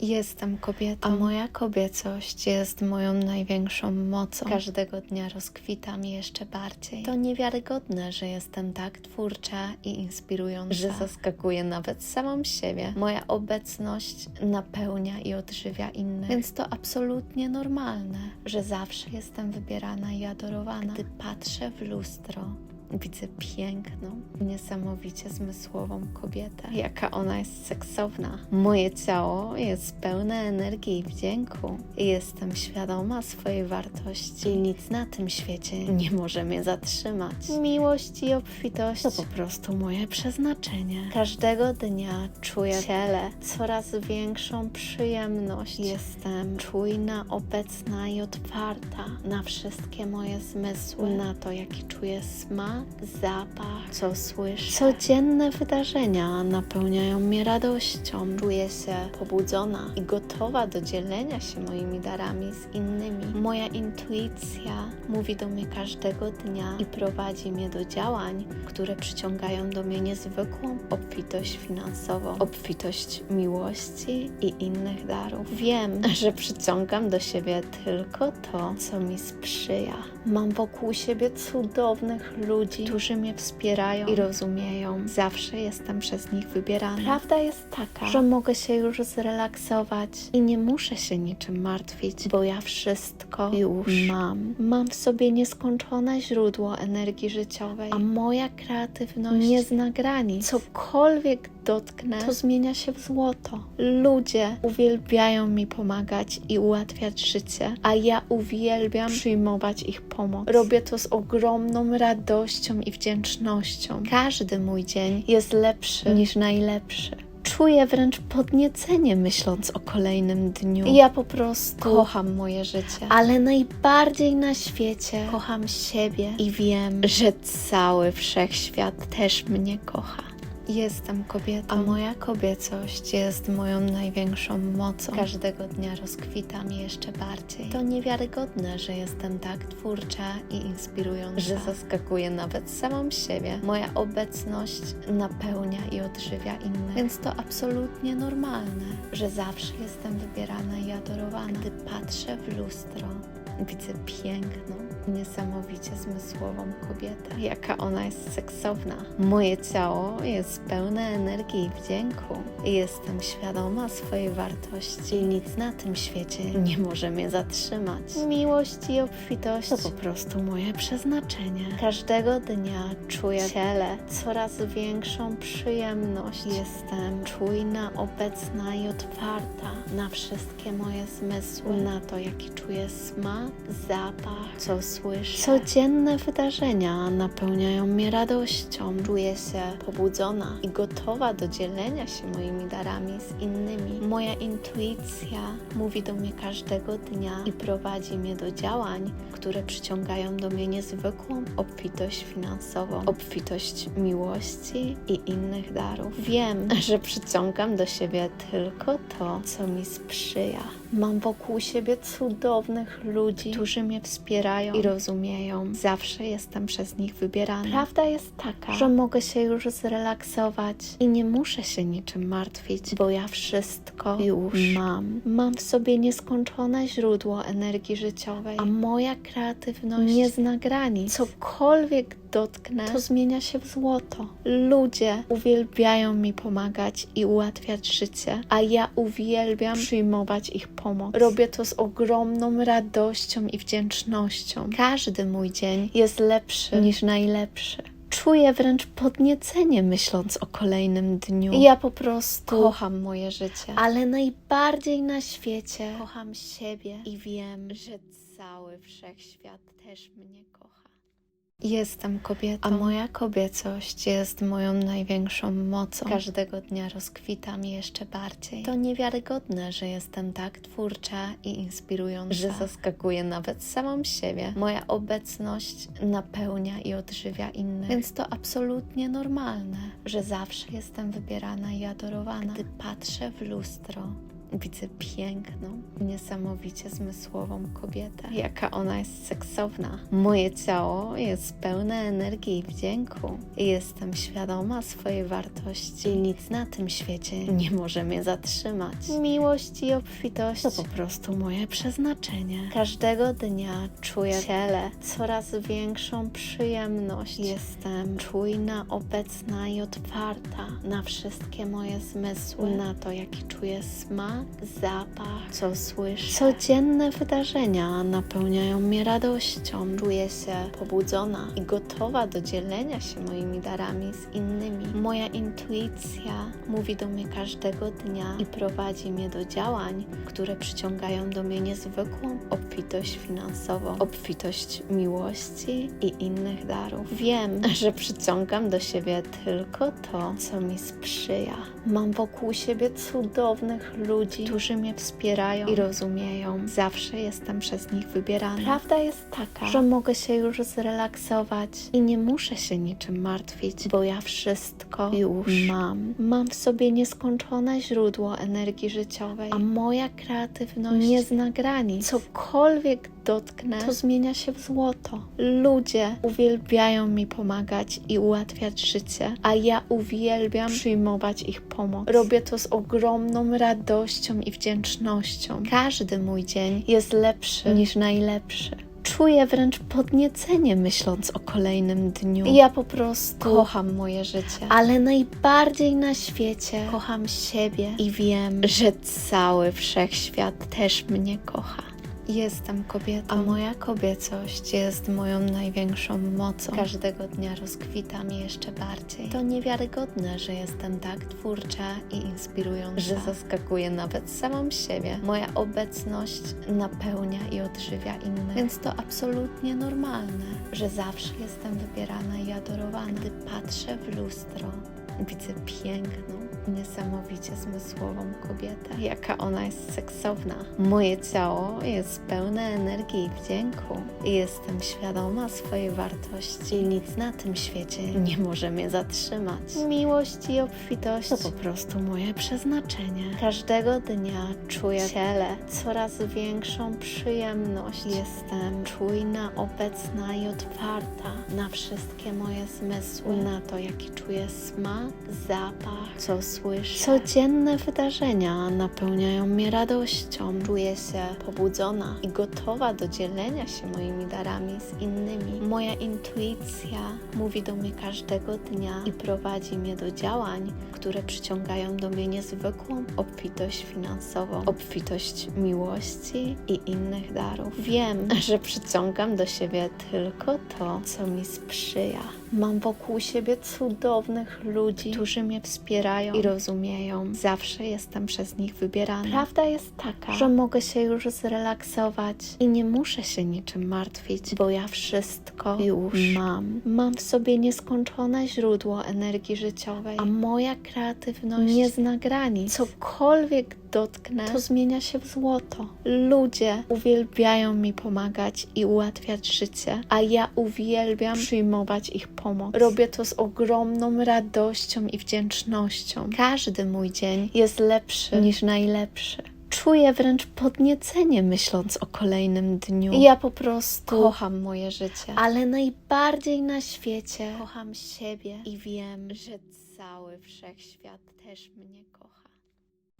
Jestem kobietą, a moja kobiecość jest moją największą mocą. Każdego dnia rozkwitam jeszcze bardziej. To niewiarygodne, że jestem tak twórcza i inspirująca, że zaskakuję nawet samą siebie. Moja obecność napełnia i odżywia innych, więc to absolutnie normalne, że zawsze jestem wybierana i adorowana. Gdy patrzę w lustro, Widzę piękną, niesamowicie zmysłową kobietę. Jaka ona jest seksowna. Moje ciało jest pełne energii i wdzięku. Jestem świadoma swojej wartości i nic na tym świecie nie może mnie zatrzymać. Miłość i obfitość to po prostu moje przeznaczenie. Każdego dnia czuję w ciele coraz większą przyjemność. Jestem czujna, obecna i otwarta na wszystkie moje zmysły, na to, jaki czuję smak zapach, co słyszę. Codzienne wydarzenia napełniają mnie radością. Czuję się pobudzona i gotowa do dzielenia się moimi darami z innymi. Moja intuicja mówi do mnie każdego dnia i prowadzi mnie do działań, które przyciągają do mnie niezwykłą obfitość finansową, obfitość miłości i innych darów. Wiem, że przyciągam do siebie tylko to, co mi sprzyja. Mam wokół siebie cudownych ludzi, którzy mnie wspierają i rozumieją. Zawsze jestem przez nich wybierana. Prawda jest taka, że mogę się już zrelaksować i nie muszę się niczym martwić, bo ja wszystko już mam. Mam w sobie nieskończone źródło energii życiowej, a moja kreatywność nie zna granic. Cokolwiek dotknę, to zmienia się w złoto. Ludzie uwielbiają mi pomagać i ułatwiać życie, a ja uwielbiam przyjmować ich pomoc. Robię to z ogromną radością i wdzięcznością. Każdy mój dzień jest lepszy niż najlepszy. Czuję wręcz podniecenie myśląc o kolejnym dniu. Ja po prostu kocham moje życie, ale najbardziej na świecie kocham siebie i wiem, że cały wszechświat też mnie kocha. Jestem kobietą, a moja kobiecość jest moją największą mocą. Każdego dnia rozkwitam jeszcze bardziej. To niewiarygodne, że jestem tak twórcza i inspirująca, że zaskakuję nawet samą siebie. Moja obecność napełnia i odżywia innych, więc to absolutnie normalne, że zawsze jestem wybierana i adorowana. Gdy patrzę w lustro, Widzę piękną, niesamowicie zmysłową kobietę. Jaka ona jest seksowna. Moje ciało jest pełne energii i wdzięku. Jestem świadoma swojej wartości i nic na tym świecie nie może mnie zatrzymać. Miłość i obfitość to po prostu moje przeznaczenie. Każdego dnia czuję w ciele coraz większą przyjemność. Jestem czujna, obecna i otwarta na wszystkie moje zmysły, na to, jaki czuję smak zapach, co słyszę. Codzienne wydarzenia napełniają mnie radością. Czuję się pobudzona i gotowa do dzielenia się moimi darami z innymi. Moja intuicja mówi do mnie każdego dnia i prowadzi mnie do działań, które przyciągają do mnie niezwykłą obfitość finansową, obfitość miłości i innych darów. Wiem, że przyciągam do siebie tylko to, co mi sprzyja. Mam wokół siebie cudownych ludzi, którzy mnie wspierają i rozumieją. Zawsze jestem przez nich wybierana. Prawda jest taka, że mogę się już zrelaksować i nie muszę się niczym martwić, bo ja wszystko już mam. Mam w sobie nieskończone źródło energii życiowej, a moja kreatywność nie zna granic. Cokolwiek dotknę, to zmienia się w złoto. Ludzie uwielbiają mi pomagać i ułatwiać życie, a ja uwielbiam przyjmować ich pomoc. Robię to z ogromną radością i wdzięcznością. Każdy mój dzień jest lepszy niż najlepszy. Czuję wręcz podniecenie myśląc o kolejnym dniu. Ja po prostu kocham moje życie, ale najbardziej na świecie kocham siebie i wiem, że cały wszechświat też mnie kocha. Jestem kobietą, a moja kobiecość jest moją największą mocą. Każdego dnia rozkwitam jeszcze bardziej. To niewiarygodne, że jestem tak twórcza i inspirująca, że zaskakuję nawet samą siebie. Moja obecność napełnia i odżywia innych, więc to absolutnie normalne, że zawsze jestem wybierana i adorowana. Gdy patrzę w lustro, Widzę piękną, niesamowicie zmysłową kobietę. Jaka ona jest seksowna. Moje ciało jest pełne energii i wdzięku. Jestem świadoma swojej wartości i nic na tym świecie nie może mnie zatrzymać. Miłość i obfitość to po prostu moje przeznaczenie. Każdego dnia czuję w ciele coraz większą przyjemność. Jestem czujna, obecna i otwarta na wszystkie moje zmysły, na to, jaki czuję smak, zapach, co słyszę. Codzienne wydarzenia napełniają mnie radością. Czuję się pobudzona i gotowa do dzielenia się moimi darami z innymi. Moja intuicja mówi do mnie każdego dnia i prowadzi mnie do działań, które przyciągają do mnie niezwykłą obfitość finansową, obfitość miłości i innych darów. Wiem, że przyciągam do siebie tylko to, co mi sprzyja. Mam wokół siebie cudownych ludzi, którzy mnie wspierają i rozumieją. Zawsze jestem przez nich wybierana. Prawda jest taka, że mogę się już zrelaksować i nie muszę się niczym martwić, bo ja wszystko już mam. Mam w sobie nieskończone źródło energii życiowej, a moja kreatywność nie zna granic. Cokolwiek dotknę, to zmienia się w złoto. Ludzie uwielbiają mi pomagać i ułatwiać życie, a ja uwielbiam przyjmować ich pomoc. Robię to z ogromną radością i wdzięcznością. Każdy mój dzień jest lepszy niż najlepszy. Czuję wręcz podniecenie myśląc o kolejnym dniu. Ja po prostu kocham moje życie, ale najbardziej na świecie kocham siebie i wiem, że cały wszechświat też mnie kocha. Jestem kobietą, a moja kobiecość jest moją największą mocą. Każdego dnia rozkwitam jeszcze bardziej. To niewiarygodne, że jestem tak twórcza i inspirująca, że zaskakuję nawet samą siebie. Moja obecność napełnia i odżywia innych, więc to absolutnie normalne, że zawsze jestem wybierana i adorowana. Gdy patrzę w lustro, widzę piękną, niesamowicie zmysłową kobietę. Jaka ona jest seksowna. Moje ciało jest pełne energii i wdzięku. I Jestem świadoma swojej wartości nic na tym świecie nie może mnie zatrzymać. Miłość i obfitość to po prostu moje przeznaczenie. Każdego dnia czuję w ciele coraz większą przyjemność. Jestem czujna, obecna i otwarta na wszystkie moje zmysły, na to, jaki czuję smak, zapach, co słyszę. Codzienne wydarzenia napełniają mnie radością. Czuję się pobudzona i gotowa do dzielenia się moimi darami z innymi. Moja intuicja mówi do mnie każdego dnia i prowadzi mnie do działań, które przyciągają do mnie niezwykłą obfitość finansową, obfitość miłości i innych darów. Wiem, że przyciągam do siebie tylko to, co mi sprzyja. Mam wokół siebie cudownych ludzi, którzy mnie wspierają i rozumieją. Zawsze jestem przez nich wybierana. Prawda jest taka, że mogę się już zrelaksować i nie muszę się niczym martwić, bo ja wszystko już mam. Mam w sobie nieskończone źródło energii życiowej, a moja kreatywność nie zna granic. Cokolwiek dotknę, to zmienia się w złoto. Ludzie uwielbiają mi pomagać i ułatwiać życie, a ja uwielbiam przyjmować ich pomoc. Robię to z ogromną radością i wdzięcznością. Każdy mój dzień jest lepszy niż najlepszy. Czuję wręcz podniecenie myśląc o kolejnym dniu. Ja po prostu kocham moje życie, ale najbardziej na świecie kocham siebie i wiem, że cały wszechświat też mnie kocha.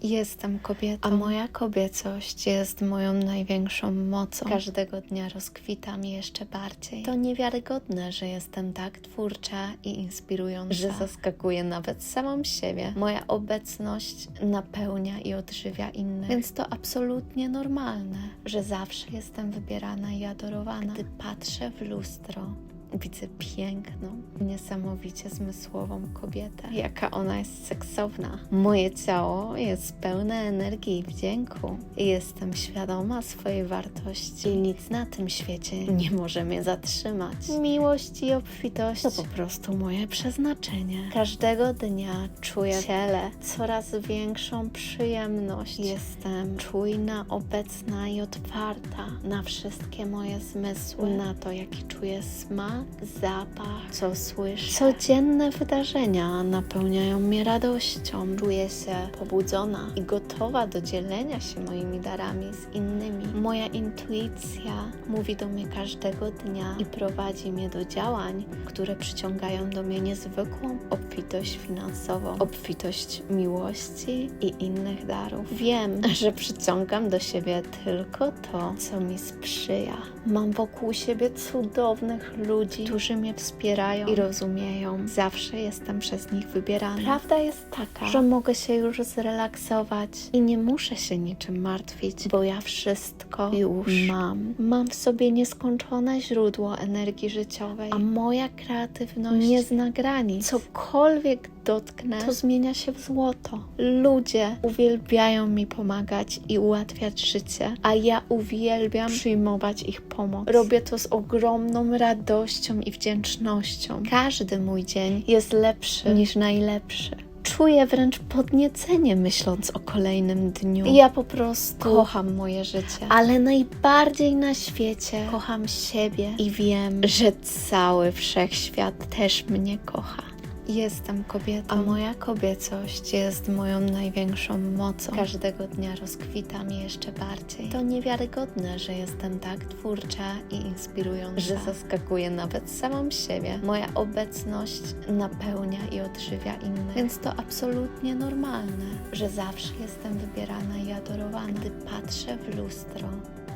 Jestem kobietą, a moja kobiecość jest moją największą mocą. Każdego dnia rozkwitam jeszcze bardziej. To niewiarygodne, że jestem tak twórcza i inspirująca, że zaskakuję nawet samą siebie. Moja obecność napełnia i odżywia innych, więc to absolutnie normalne, że zawsze jestem wybierana i adorowana. Gdy patrzę w lustro, Widzę piękną, niesamowicie zmysłową kobietę. Jaka ona jest seksowna. Moje ciało jest pełne energii i wdzięku. Jestem świadoma swojej wartości i nic na tym świecie nie może mnie zatrzymać. Miłość i obfitość to po prostu moje przeznaczenie. Każdego dnia czuję w ciele coraz większą przyjemność. Jestem czujna, obecna i otwarta na wszystkie moje zmysły, na to, jaki czuję smak, zapach, co słyszę. Codzienne wydarzenia napełniają mnie radością. Czuję się pobudzona i gotowa do dzielenia się moimi darami z innymi. Moja intuicja mówi do mnie każdego dnia i prowadzi mnie do działań, które przyciągają do mnie niezwykłą obfitość finansową, obfitość miłości i innych darów. Wiem, że przyciągam do siebie tylko to, co mi sprzyja. Mam wokół siebie cudownych ludzi, którzy mnie wspierają i rozumieją. Zawsze jestem przez nich wybierana. Prawda jest taka, że mogę się już zrelaksować i nie muszę się niczym martwić, bo ja wszystko już mam. Mam w sobie nieskończone źródło energii życiowej, a moja kreatywność nie zna granic. Cokolwiek dotknę, to zmienia się w złoto. Ludzie uwielbiają mi pomagać i ułatwiać życie, a ja uwielbiam przyjmować ich pomoc. Robię to z ogromną radością i wdzięcznością. Każdy mój dzień jest lepszy niż najlepszy. Czuję wręcz podniecenie myśląc o kolejnym dniu. Ja po prostu kocham moje życie, ale najbardziej na świecie kocham siebie i wiem, że cały wszechświat też mnie kocha. Jestem kobietą, a moja kobiecość jest moją największą mocą. Każdego dnia rozkwitam jeszcze bardziej. To niewiarygodne, że jestem tak twórcza i inspirująca, że zaskakuję nawet samą siebie. Moja obecność napełnia i odżywia innych, więc to absolutnie normalne, że zawsze jestem wybierana i adorowana. Gdy patrzę w lustro,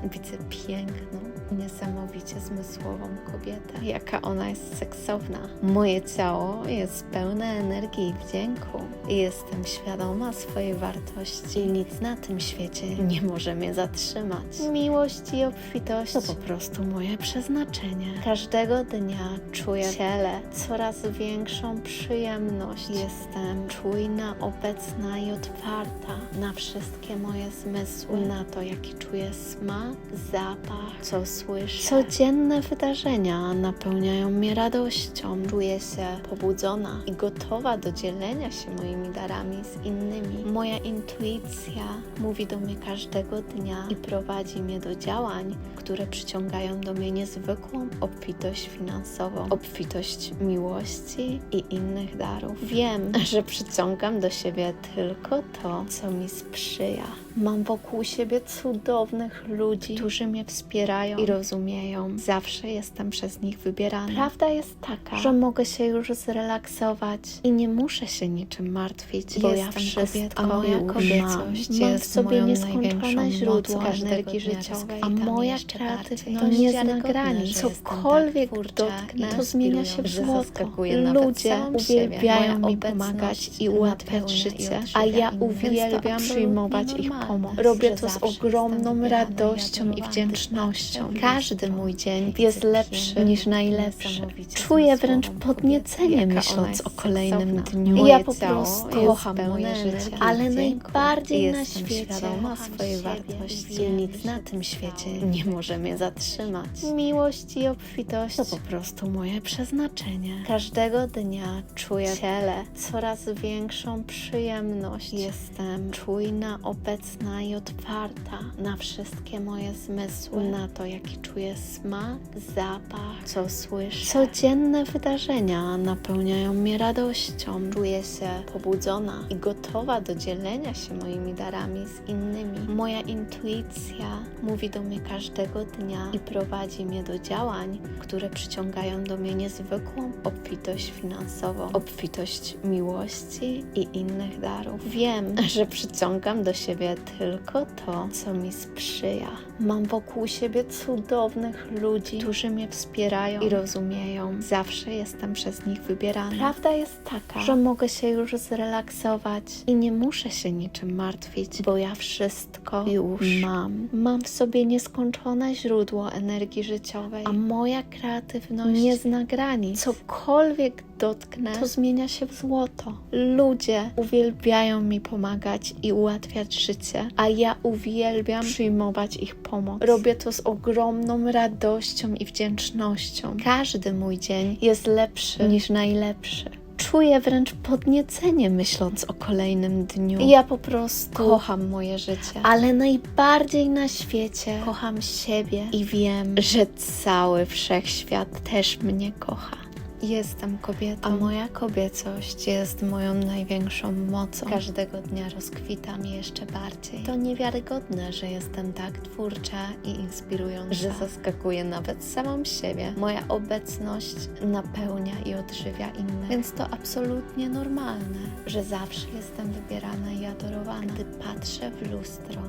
widzę piękną, niesamowicie zmysłową kobietę. Jaka ona jest seksowna. Moje ciało jest pełne energii i wdzięku. Jestem świadoma swojej wartości nic na tym świecie nie może mnie zatrzymać. Miłość i obfitość to po prostu moje przeznaczenie. Każdego dnia czuję w ciele coraz większą przyjemność. Jestem czujna, obecna i otwarta na wszystkie moje zmysły, na to, jaki czuję smak, zapach, co słyszę. Codzienne wydarzenia napełniają mnie radością. Czuję się pobudzona i gotowa do dzielenia się moimi darami z innymi. Moja intuicja mówi do mnie każdego dnia i prowadzi mnie do działań, które przyciągają do mnie niezwykłą obfitość finansową, obfitość miłości i innych darów. Wiem, że przyciągam do siebie tylko to, co mi sprzyja. Mam wokół siebie cudownych ludzi, którzy mnie wspierają i rozumieją. Zawsze jestem przez nich wybierana. Prawda jest taka, że mogę się już zrelaksować i nie muszę się niczym martwić, bo ja wszystko, moja kobiecość mam, mam w sobie nieskończone źródło energii życiowej, a moja kreatywność nie zna granic. Cokolwiek dotknę, to zmienia się w złoto. Ludzie uwielbiają mi pomagać i ułatwiać życie, a ja uwielbiam przyjmować ich pomoc. Robię to z ogromną radością i wdzięcznością. Każdy mój dzień jest lepszy niż najlepszy. Czuję wręcz podniecenie myśląc o kolejnym dniu. Ja po prostu kocham moje życie, ale najbardziej na świecie świadoma swojej wartości. Nic na tym świecie nie może mnie zatrzymać. Miłość i obfitość to po prostu moje przeznaczenie. Każdego dnia czuję w ciele coraz większą przyjemność. Jestem czujna, obecna i otwarta na wszystkie moje zmysły, na to, jaki czuję smak, zapach, co słyszę. Codzienne wydarzenia napełniają mnie radością. Czuję się pobudzona i gotowa do dzielenia się moimi darami z innymi. Moja intuicja mówi do mnie każdego dnia i prowadzi mnie do działań, które przyciągają do mnie niezwykłą obfitość finansową, obfitość miłości i innych darów. Wiem, że przyciągam do siebie tylko to, co mi sprzyja. Mam wokół siebie cudownych ludzi, którzy mnie wspierają i rozumieją. Zawsze jestem przez nich wybierana. Prawda jest taka, że mogę się już zrelaksować i nie muszę się niczym martwić, bo ja wszystko już mam. Mam w sobie nieskończone źródło energii życiowej, a moja kreatywność nie zna granic. Cokolwiek dotknę, to zmienia się w złoto. Ludzie uwielbiają mi pomagać i ułatwiać życie, a ja uwielbiam przyjmować ich pomoc. Robię to z ogromną radością i wdzięcznością. Każdy mój dzień jest lepszy niż najlepszy. Czuję wręcz podniecenie myśląc o kolejnym dniu. Ja po prostu kocham moje życie, ale najbardziej na świecie kocham siebie i wiem, że cały wszechświat też mnie kocha. Jestem kobietą, a moja kobiecość jest moją największą mocą. Każdego dnia rozkwitam jeszcze bardziej. To niewiarygodne, że jestem tak twórcza i inspirująca, że zaskakuję nawet samą siebie. Moja obecność napełnia i odżywia innych, więc to absolutnie normalne, że zawsze jestem wybierana i adorowana. Gdy patrzę w lustro,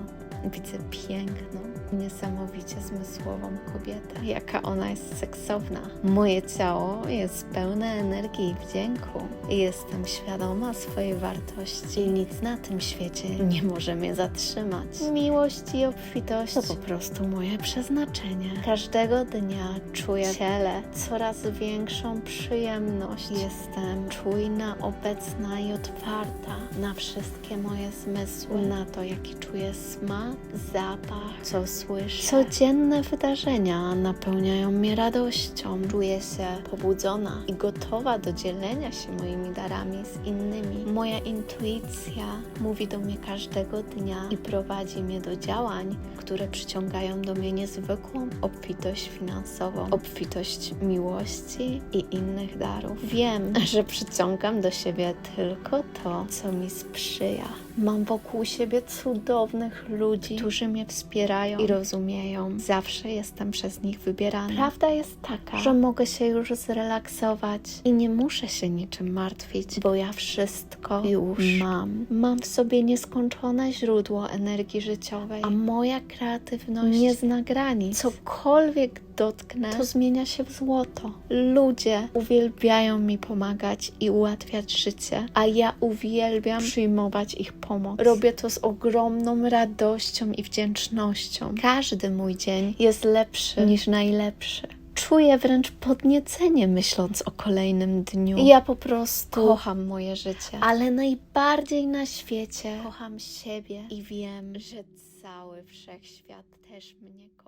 widzę piękną, niesamowicie zmysłową kobietę. Jaka ona jest seksowna. Moje ciało jest pełne energii i wdzięku. Jestem świadoma swojej wartości i nic na tym świecie nie może mnie zatrzymać. Miłość i obfitość to po prostu moje przeznaczenie. Każdego dnia czuję w ciele coraz większą przyjemność. Jestem czujna, obecna i otwarta na wszystkie moje zmysły, na to, jaki czuję smak, zapach, co słyszę. Codzienne wydarzenia napełniają mnie radością. Czuję się pobudzona i gotowa do dzielenia się moimi darami z innymi. Moja intuicja mówi do mnie każdego dnia i prowadzi mnie do działań, które przyciągają do mnie niezwykłą obfitość finansową, obfitość miłości i innych darów. Wiem, że przyciągam do siebie tylko to, co mi sprzyja. Mam wokół siebie cudownych ludzi, którzy mnie wspierają i rozumieją. Zawsze jestem przez nich wybierana. Prawda jest taka, że mogę się już zrelaksować i nie muszę się niczym martwić, bo ja wszystko już mam. Mam w sobie nieskończone źródło energii życiowej, a moja kreatywność nie zna granic. Cokolwiek dotknę, to zmienia się w złoto. Ludzie uwielbiają mi pomagać i ułatwiać życie, a ja uwielbiam przyjmować ich pomoc. Robię to z ogromną radością i wdzięcznością. Każdy mój dzień jest lepszy niż najlepszy. Czuję wręcz podniecenie myśląc o kolejnym dniu. Ja po prostu kocham moje życie, ale najbardziej na świecie kocham siebie i wiem, że cały wszechświat też mnie kocha.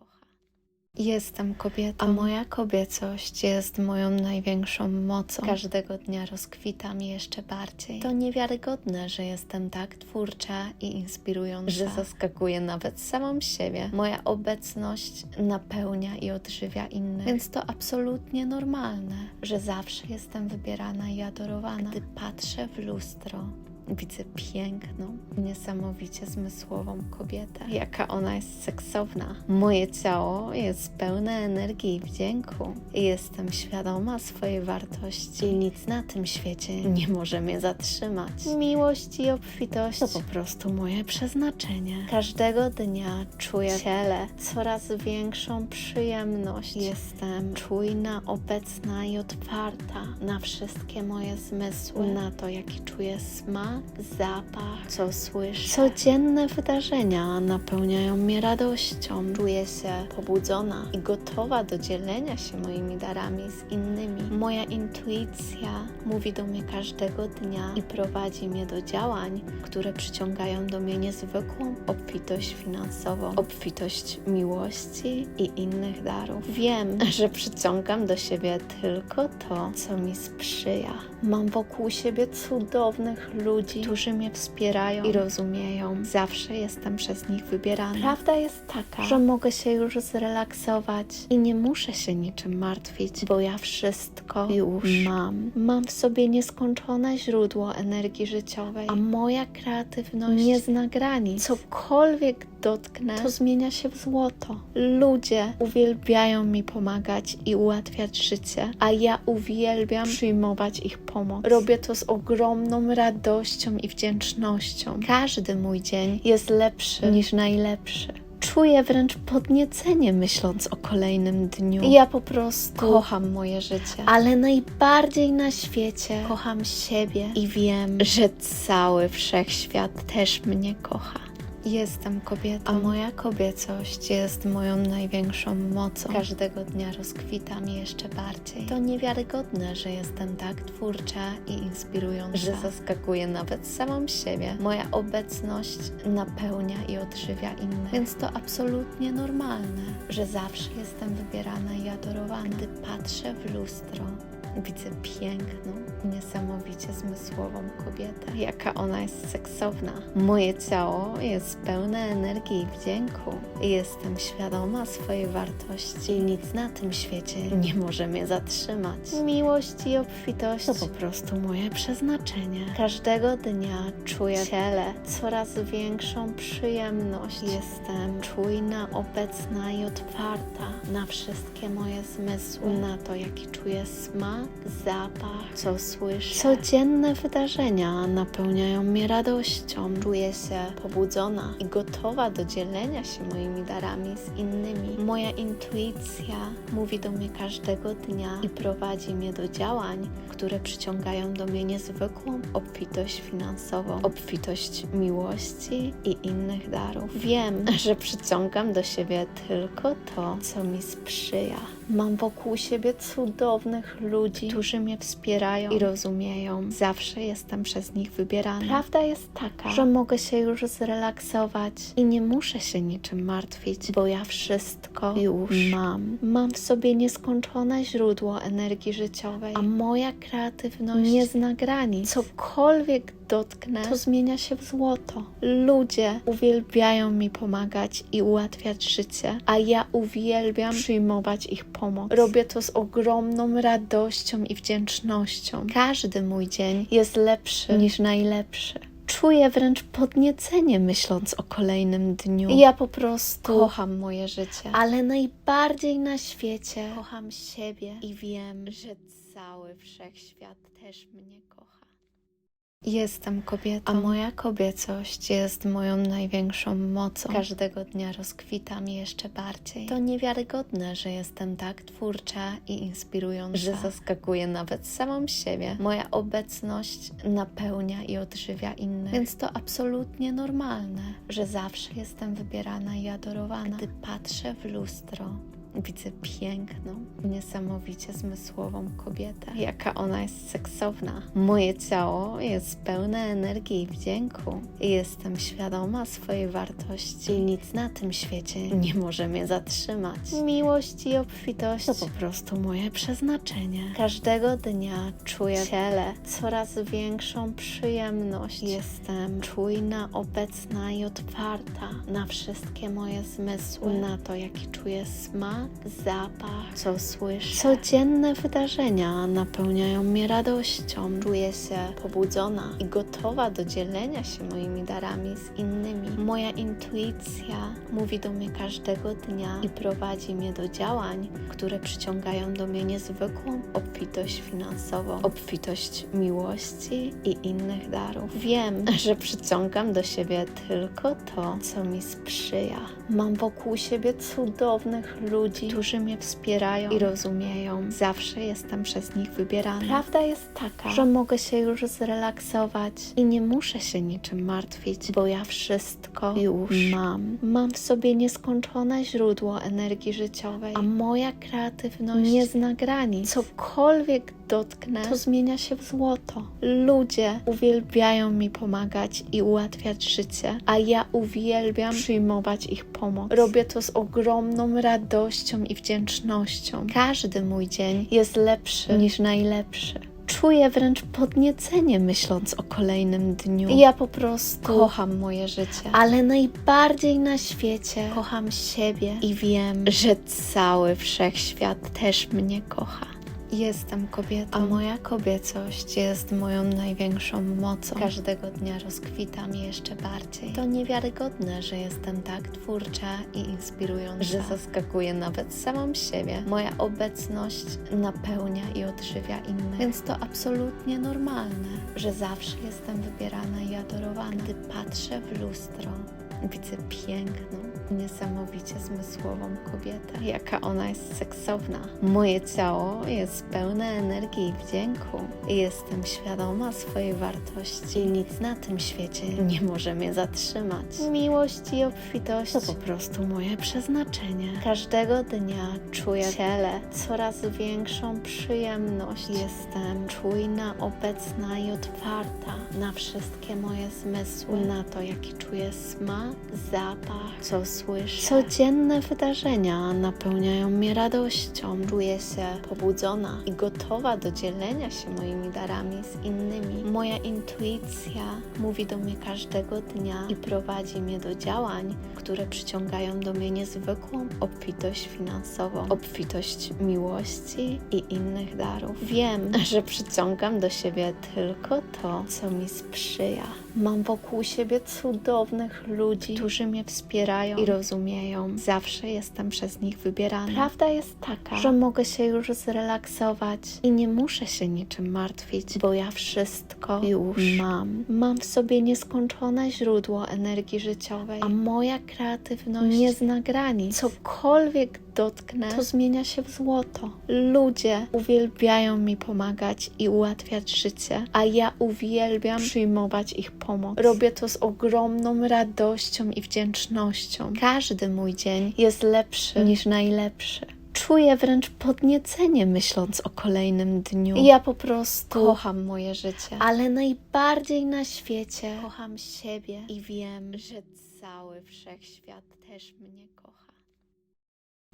Jestem kobietą, a moja kobiecość jest moją największą mocą. Każdego dnia rozkwitam jeszcze bardziej. To niewiarygodne, że jestem tak twórcza i inspirująca, że zaskakuję nawet samą siebie. Moja obecność napełnia i odżywia innych, więc to absolutnie normalne, że zawsze jestem wybierana i adorowana. Gdy patrzę w lustro, Widzę piękną, niesamowicie zmysłową kobietę. Jaka ona jest seksowna. Moje ciało jest pełne energii i wdzięku. Jestem świadoma swojej wartości i nic na tym świecie nie może mnie zatrzymać. Miłość i obfitość to po prostu moje przeznaczenie. Każdego dnia czuję w ciele coraz większą przyjemność. Jestem czujna, obecna i otwarta na wszystkie moje zmysły, na to, jaki czuję smak zapach, co słyszę. Codzienne wydarzenia napełniają mnie radością. Czuję się pobudzona i gotowa do dzielenia się moimi darami z innymi. Moja intuicja mówi do mnie każdego dnia i prowadzi mnie do działań, które przyciągają do mnie niezwykłą obfitość finansową, obfitość miłości i innych darów. Wiem, że przyciągam do siebie tylko to, co mi sprzyja. Mam wokół siebie cudownych ludzi, którzy mnie wspierają i rozumieją. Zawsze jestem przez nich wybierana. Prawda jest taka, że mogę się już zrelaksować i nie muszę się niczym martwić, bo ja wszystko już mam. Mam w sobie nieskończone źródło energii życiowej, a moja kreatywność nie zna granic. Cokolwiek dotknę, to zmienia się w złoto. Ludzie uwielbiają mi pomagać i ułatwiać życie, a ja uwielbiam przyjmować ich pomoc. Robię to z ogromną radością i wdzięcznością. Każdy mój dzień jest lepszy niż najlepszy. Czuję wręcz podniecenie myśląc o kolejnym dniu. Ja po prostu kocham moje życie, ale najbardziej na świecie kocham siebie i wiem, że cały wszechświat też mnie kocha. Jestem kobietą, a moja kobiecość jest moją największą mocą. Każdego dnia rozkwitam jeszcze bardziej. To niewiarygodne, że jestem tak twórcza i inspirująca, że zaskakuję nawet samą siebie. Moja obecność napełnia i odżywia innych, więc to absolutnie normalne, że zawsze jestem wybierana i adorowana. Gdy patrzę w lustro, Widzę piękną, niesamowicie zmysłową kobietę. Jaka ona jest seksowna. Moje ciało jest pełne energii i wdzięku. Jestem świadoma swojej wartości i nic na tym świecie nie może mnie zatrzymać. Miłość i obfitość to po prostu moje przeznaczenie. Każdego dnia czuję w ciele coraz większą przyjemność. Jestem czujna, obecna i otwarta na wszystkie moje zmysły, na to, jaki czuję smak, zapach, co słyszę. Codzienne wydarzenia napełniają mnie radością. Czuję się pobudzona i gotowa do dzielenia się moimi darami z innymi. Moja intuicja mówi do mnie każdego dnia i prowadzi mnie do działań, które przyciągają do mnie niezwykłą obfitość finansową, obfitość miłości i innych darów. Wiem, że przyciągam do siebie tylko to, co mi sprzyja. Mam wokół siebie cudownych ludzi, którzy mnie wspierają i rozumieją. Zawsze jestem przez nich wybierana. Prawda jest taka, że mogę się już zrelaksować i nie muszę się niczym martwić, bo ja wszystko już mam. Mam w sobie nieskończone źródło energii życiowej, a moja kreatywność nie zna granic. Cokolwiek dotknę, to zmienia się w złoto. Ludzie uwielbiają mi pomagać i ułatwiać życie, a ja uwielbiam przyjmować ich pomoc. Robię to z ogromną radością i wdzięcznością. Każdy mój dzień jest lepszy niż najlepszy. Czuję wręcz podniecenie myśląc o kolejnym dniu. Ja po prostu kocham moje życie, ale najbardziej na świecie kocham siebie i wiem, że cały wszechświat też mnie kocha. Jestem kobietą, a moja kobiecość jest moją największą mocą. Każdego dnia rozkwitam jeszcze bardziej. To niewiarygodne, że jestem tak twórcza i inspirująca, że zaskakuję nawet samą siebie. Moja obecność napełnia i odżywia innych, więc to absolutnie normalne, że zawsze jestem wybierana i adorowana. Gdy patrzę w lustro, Widzę piękną, niesamowicie zmysłową kobietę. Jaka ona jest seksowna. Moje ciało jest pełne energii i wdzięku. Jestem świadoma swojej wartości i nic na tym świecie nie może mnie zatrzymać. Miłość i obfitość to po prostu moje przeznaczenie. Każdego dnia czuję w ciele coraz większą przyjemność. Jestem czujna, obecna i otwarta na wszystkie moje zmysły, na to, jaki czuję smak zapach, co słyszę. Codzienne wydarzenia napełniają mnie radością. Czuję się pobudzona i gotowa do dzielenia się moimi darami z innymi. Moja intuicja mówi do mnie każdego dnia i prowadzi mnie do działań, które przyciągają do mnie niezwykłą obfitość finansową, obfitość miłości i innych darów. Wiem, że przyciągam do siebie tylko to, co mi sprzyja. Mam wokół siebie cudownych ludzi, którzy mnie wspierają i rozumieją. Zawsze jestem przez nich wybierana. Prawda jest taka, że mogę się już zrelaksować i nie muszę się niczym martwić, bo ja wszystko już mam. Mam w sobie nieskończone źródło energii życiowej, a moja kreatywność nie zna granic. Cokolwiek dotknę, to zmienia się w złoto. Ludzie uwielbiają mi pomagać i ułatwiać życie, a ja uwielbiam przyjmować ich pomoc. Robię to z ogromną radością i wdzięcznością. Każdy mój dzień jest lepszy niż najlepszy. Czuję wręcz podniecenie myśląc o kolejnym dniu. Ja po prostu kocham moje życie, ale najbardziej na świecie kocham siebie i wiem, że cały wszechświat też mnie kocha. Jestem kobietą, a moja kobiecość jest moją największą mocą. Każdego dnia rozkwitam jeszcze bardziej. To niewiarygodne, że jestem tak twórcza i inspirująca, że zaskakuję nawet samą siebie. Moja obecność napełnia i odżywia innych, więc to absolutnie normalne, że zawsze jestem wybierana i adorowana. Gdy patrzę w lustro, Widzę piękną, niesamowicie zmysłową kobietę. Jaka ona jest seksowna. Moje ciało jest pełne energii i wdzięku. Jestem świadoma swojej wartości i nic na tym świecie nie może mnie zatrzymać. Miłość i obfitość to po prostu moje przeznaczenie. Każdego dnia czuję w ciele coraz większą przyjemność. Jestem czujna, obecna i otwarta na wszystkie moje zmysły, na to, jaki czuję smak zapach, co słyszę. Codzienne wydarzenia napełniają mnie radością. Czuję się pobudzona i gotowa do dzielenia się moimi darami z innymi. Moja intuicja mówi do mnie każdego dnia i prowadzi mnie do działań, które przyciągają do mnie niezwykłą obfitość finansową, obfitość miłości i innych darów. Wiem, że przyciągam do siebie tylko to, co mi sprzyja. Mam wokół siebie cudownych ludzi, którzy mnie wspierają i rozumieją. Zawsze jestem przez nich wybierana. Prawda jest taka, że mogę się już zrelaksować i nie muszę się niczym martwić, bo ja wszystko już mam. Mam w sobie nieskończone źródło energii życiowej, a moja kreatywność nie zna granic. Cokolwiek dotknę, to zmienia się w złoto. Ludzie uwielbiają mi pomagać i ułatwiać życie, a ja uwielbiam przyjmować ich pomoc. Robię to z ogromną radością i wdzięcznością. Każdy mój dzień jest lepszy niż najlepszy. Czuję wręcz podniecenie myśląc o kolejnym dniu. Ja po prostu kocham moje życie, ale najbardziej na świecie kocham siebie i wiem, że cały wszechświat też mnie kocha.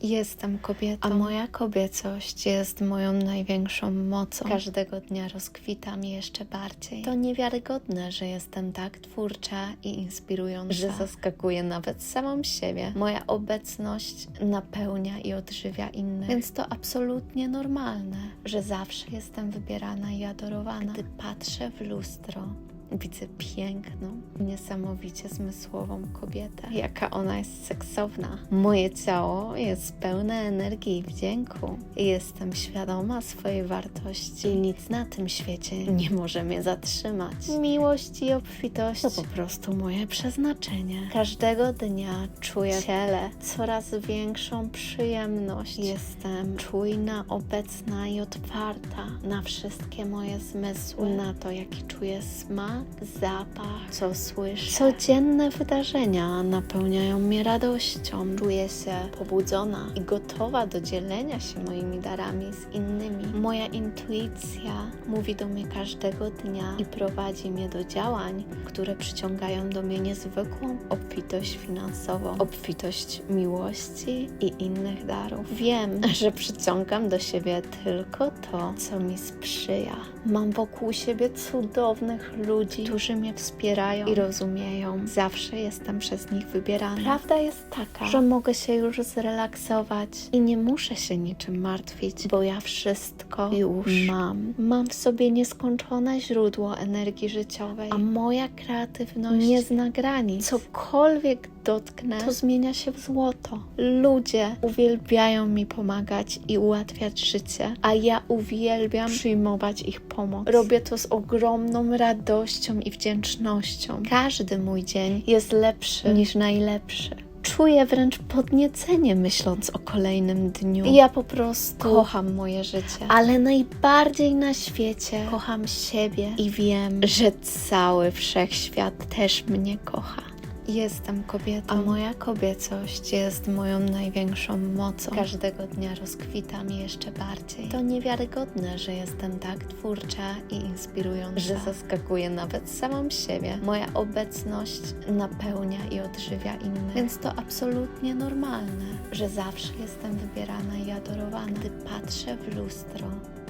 Jestem kobietą, a moja kobiecość jest moją największą mocą. Każdego dnia rozkwitam jeszcze bardziej. To niewiarygodne, że jestem tak twórcza i inspirująca, że zaskakuję nawet samą siebie. Moja obecność napełnia i odżywia innych, więc to absolutnie normalne, że zawsze jestem wybierana i adorowana. Gdy patrzę w lustro, Widzę piękną, niesamowicie zmysłową kobietę. Jaka ona jest seksowna. Moje ciało jest pełne energii i wdzięku. Jestem świadoma swojej wartości i nic na tym świecie nie może mnie zatrzymać. Miłość i obfitość to po prostu moje przeznaczenie. Każdego dnia czuję w ciele coraz większą przyjemność. Jestem czujna, obecna i otwarta na wszystkie moje zmysły, na to, jaki czuję smak zapach, co słyszę. Codzienne wydarzenia napełniają mnie radością. Czuję się pobudzona i gotowa do dzielenia się moimi darami z innymi. Moja intuicja mówi do mnie każdego dnia i prowadzi mnie do działań, które przyciągają do mnie niezwykłą obfitość finansową, obfitość miłości i innych darów. Wiem, że przyciągam do siebie tylko to, co mi sprzyja. Mam wokół siebie cudownych ludzi, którzy mnie wspierają i rozumieją. Zawsze jestem przez nich wybierana. Prawda jest taka, że mogę się już zrelaksować i nie muszę się niczym martwić, bo ja wszystko już mam. Mam w sobie nieskończone źródło energii życiowej, a moja kreatywność nie zna granic. Cokolwiek dotknę, to zmienia się w złoto. Ludzie uwielbiają mi pomagać i ułatwiać życie, a ja uwielbiam przyjmować ich pomoc. Robię to z ogromną radością i wdzięcznością. Każdy mój dzień jest lepszy niż najlepszy. Czuję wręcz podniecenie myśląc o kolejnym dniu. Ja po prostu kocham moje życie, ale najbardziej na świecie kocham siebie i wiem, że cały wszechświat też mnie kocha. Jestem kobietą, a moja kobiecość jest moją największą mocą. Każdego dnia rozkwitam jeszcze bardziej. To niewiarygodne, że jestem tak twórcza i inspirująca, że zaskakuję nawet samą siebie. Moja obecność napełnia i odżywia innych, więc to absolutnie normalne, że zawsze jestem wybierana i adorowana. Gdy patrzę w lustro,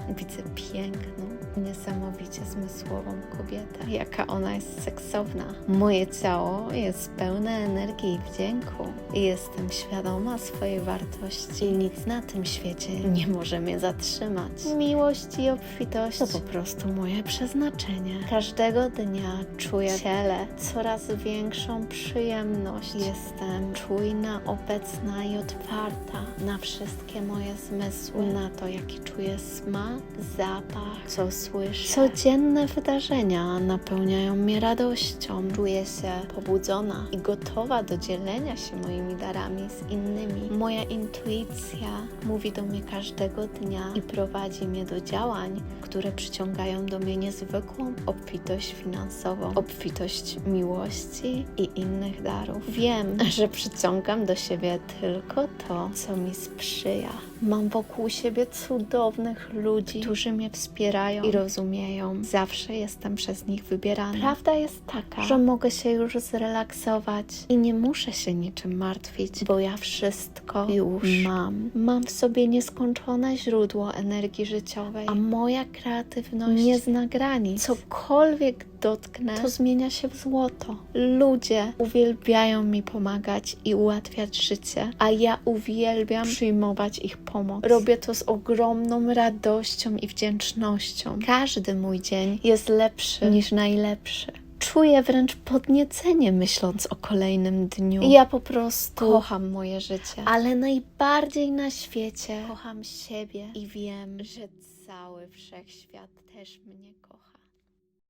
Widzę piękną, niesamowicie zmysłową kobietę. Jaka ona jest seksowna. Moje ciało jest pełne energii i wdzięku. Jestem świadoma swojej wartości i nic na tym świecie nie może mnie zatrzymać. Miłość i obfitość to po prostu moje przeznaczenie. Każdego dnia czuję w ciele coraz większą przyjemność. Jestem czujna, obecna i otwarta na wszystkie moje zmysły, na to, jaki czuję smak zapach, co słyszę. Codzienne wydarzenia napełniają mnie radością. Czuję się pobudzona i gotowa do dzielenia się moimi darami z innymi. Moja intuicja mówi do mnie każdego dnia i prowadzi mnie do działań, które przyciągają do mnie niezwykłą obfitość finansową, obfitość miłości i innych darów. Wiem, że przyciągam do siebie tylko to, co mi sprzyja. Mam wokół siebie cudownych ludzi, którzy mnie wspierają i rozumieją. Zawsze jestem przez nich wybierana. Prawda jest taka, że mogę się już zrelaksować i nie muszę się niczym martwić, bo ja wszystko już mam. Mam w sobie nieskończone źródło energii życiowej, a moja kreatywność nie zna granic. Cokolwiek dotknę, to zmienia się w złoto. Ludzie uwielbiają mi pomagać i ułatwiać życie, a ja uwielbiam przyjmować ich pomoc. Robię to z ogromną radością i wdzięcznością. Każdy mój dzień jest lepszy niż najlepszy. Czuję wręcz podniecenie myśląc o kolejnym dniu. Ja po prostu kocham moje życie, ale najbardziej na świecie kocham siebie i wiem, że cały wszechświat też mnie kocha.